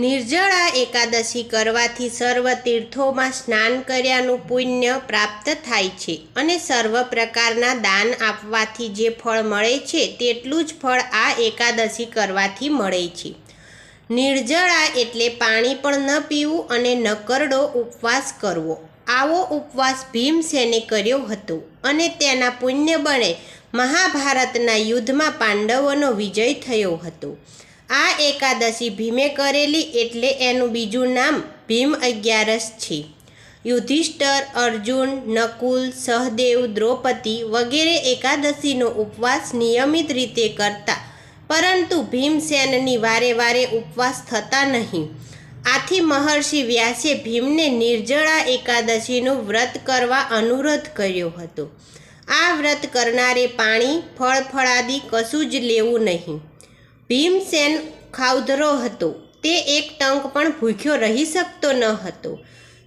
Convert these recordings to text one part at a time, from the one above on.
નિર્જળા એકાદશી કરવાથી સર્વ તીર્થોમાં સ્નાન કર્યાનું પુણ્ય પ્રાપ્ત થાય છે અને સર્વ પ્રકારના દાન આપવાથી જે ફળ મળે છે તેટલું જ ફળ આ એકાદશી કરવાથી મળે છે. નિર્જળા એટલે પાણી પણ ન પીવું અને નકરડો ઉપવાસ કરવો. આવો ઉપવાસ ભીમસેને કર્યો હતો અને તેના પુણ્ય બળે મહાભારતના યુદ્ધમાં પાંડવોનો વિજય થયો હતો. આ એકાદશી ભીમે કરેલી એટલે એનું બીજું નામ ભીમ અગિયારસ છે. યુધિષ્ઠર, અર્જુન, નકુલ, સહદેવ, દ્રૌપદી વગેરે એકાદશીનો ઉપવાસ નિયમિત રીતે કરતા, પરંતુ ભીમસેનની વારે વારે ઉપવાસ થતા નહીં. આથી મહર્ષિ વ્યાસે ભીમને નિર્જળા એકાદશીનું વ્રત કરવા અનુરોધ કર્યો હતો. આ વ્રત કરનારે પાણી, ફળ ફળાદી કશું જ લેવું નહીં. ભીમસેન ખાઉધરો હતો. તે એક ટંક પણ ભૂખ્યો રહી શકતો ન હતો.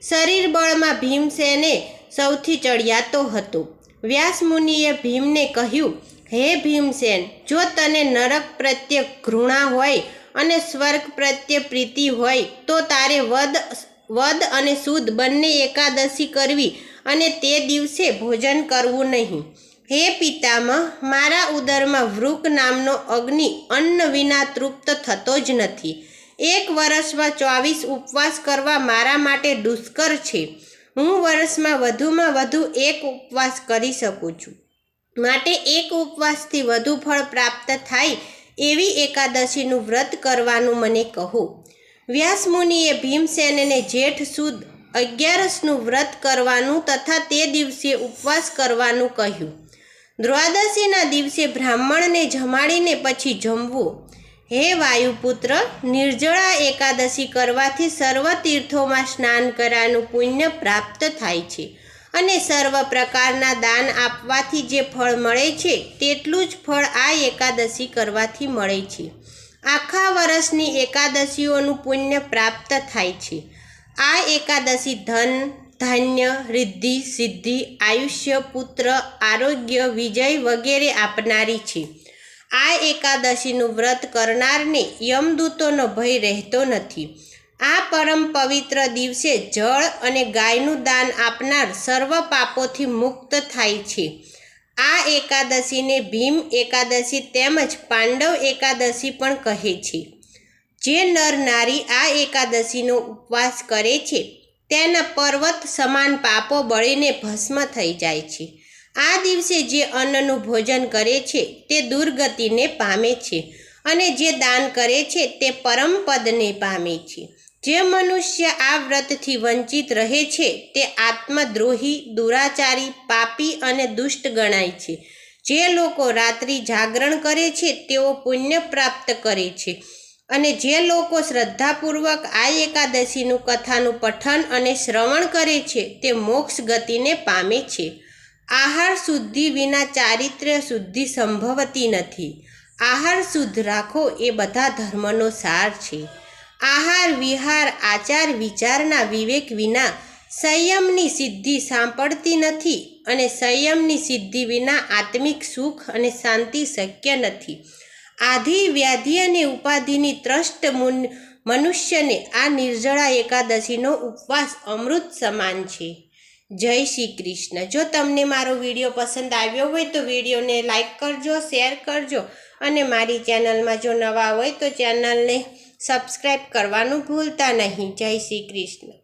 શરીર બળમાં ભીમસેને સૌથી ચડિયાતો હતો. વ્યાસમુનિએ ભીમને કહ્યું, હે ભીમસેન, જો તને નરક પ્રત્યે ઘૃણા હોય અને સ્વર્ગ પ્રત્યે પ્રીતિ હોય, તો તારે વદ વદ અને સુદ બંને એકાદશી કરવી અને તે દિવસે ભોજન કરવું નહીં. હે પિતામહ, મારા ઉદરમાં વૃક નામનો અગ્નિ અન્ન વિના તૃપ્ત થતો જ નથી. એક વર્ષમાં ચોવીસ ઉપવાસ કરવા મારા માટે દુષ્કર છે. હું વર્ષમાં વધુમાં વધુ એક ઉપવાસ કરી શકું છું. માટે એક ઉપવાસથી વધુ ફળ પ્રાપ્ત થાય એવી એકાદશીનું વ્રત કરવાનું મને કહો. વ્યાસમુનિએ ભીમસેનને જેઠ સુદ અગિયારસનું વ્રત કરવાનું તથા તે દિવસે ઉપવાસ કરવાનું કહ્યું. દ્વાદશીના દિવસે બ્રાહ્મણને જમાડીને પછી જમવું. હે વાયુપુત્ર, નિર્જળા એકાદશી કરવાથી સર્વ તીર્થોમાં સ્નાન કરવાનું પુણ્ય પ્રાપ્ત થાય છે અને સર્વ પ્રકારના દાન આપવાથી જે ફળ મળે છે, તેટલું જ ફળ આ એકાદશી કરવાથી મળે છે. આખા વર્ષની એકાદશીઓનું પુણ્ય પ્રાપ્ત થાય છે. આ એકાદશી ધન ધાન્ય, રિદ્ધિ, સિદ્ધિ, આયુષ્ય, પુત્ર, આરોગ્ય, વિજય વગેરે આપનારી છે. આ એકાદશીનું વ્રત કરનારને યમદૂતોનો ભય રહેતો નથી. આ પરમ પવિત્ર દિવસે જળ અને ગાયનું દાન આપનાર સર્વ પાપોથી મુક્ત થાય છે. આ એકાદશીને ભીમ એકાદશી તેમજ પાંડવ એકાદશી પણ કહે છે. જે નર નારી આ એકાદશીનો ઉપવાસ કરે છે તેના પર્વત સમાન પાપો બળીને ભસ્મ થઈ જાય છે. આ દિવસે જે અન્નનું ભોજન કરે છે, તે દુર્ગતિને પામે છે અને જે દાન કરે છે, તે પરમ પદને પામે છે. જે મનુષ્ય આ વ્રતથી વંચિત રહે છે, તે આત્મદ્રોહી, દુરાચારી, પાપી અને દુષ્ટ ગણાય છે. જે લોકો રાત્રિ જાગરણ કરે છે, તેઓ પુણ્ય પ્રાપ્ત કરે છે. અને જે લોકો શ્રદ્ધાપૂર્વક આ એકાદશીનું કથાનું પઠન અને શ્રવણ કરે છે, તે મોક્ષ ગતિને પામે છે. આહાર શુદ્ધિ વિના ચારિત્ર્ય શુદ્ધિ સંભવતી નથી. આહાર શુદ્ધ રાખો એ બધા ધર્મનો સાર છે. આહાર, વિહાર, આચાર, વિચારના વિવેક વિના સંયમની સિદ્ધિ સાંપડતી નથી અને સંયમની સિદ્ધિ વિના આત્મિક સુખ અને શાંતિ શક્ય નથી. આધિ વ્યાધિ અને ઉપાધિની ત્રષ્ટ મુન, મનુષ્યને આ નિર્જળા એકાદશીનો ઉપવાસ અમૃત સમાન છે. જય શ્રી કૃષ્ણ. જો તમને મારો વીડિયો પસંદ આવ્યો હોય તો વિડીયોને લાઈક કરજો, શેર કરજો અને મારી ચેનલમાં જો નવા હોય તો ચેનલને સબસ્ક્રાઈબ કરવાનું ભૂલતા નહીં. જય શ્રી કૃષ્ણ.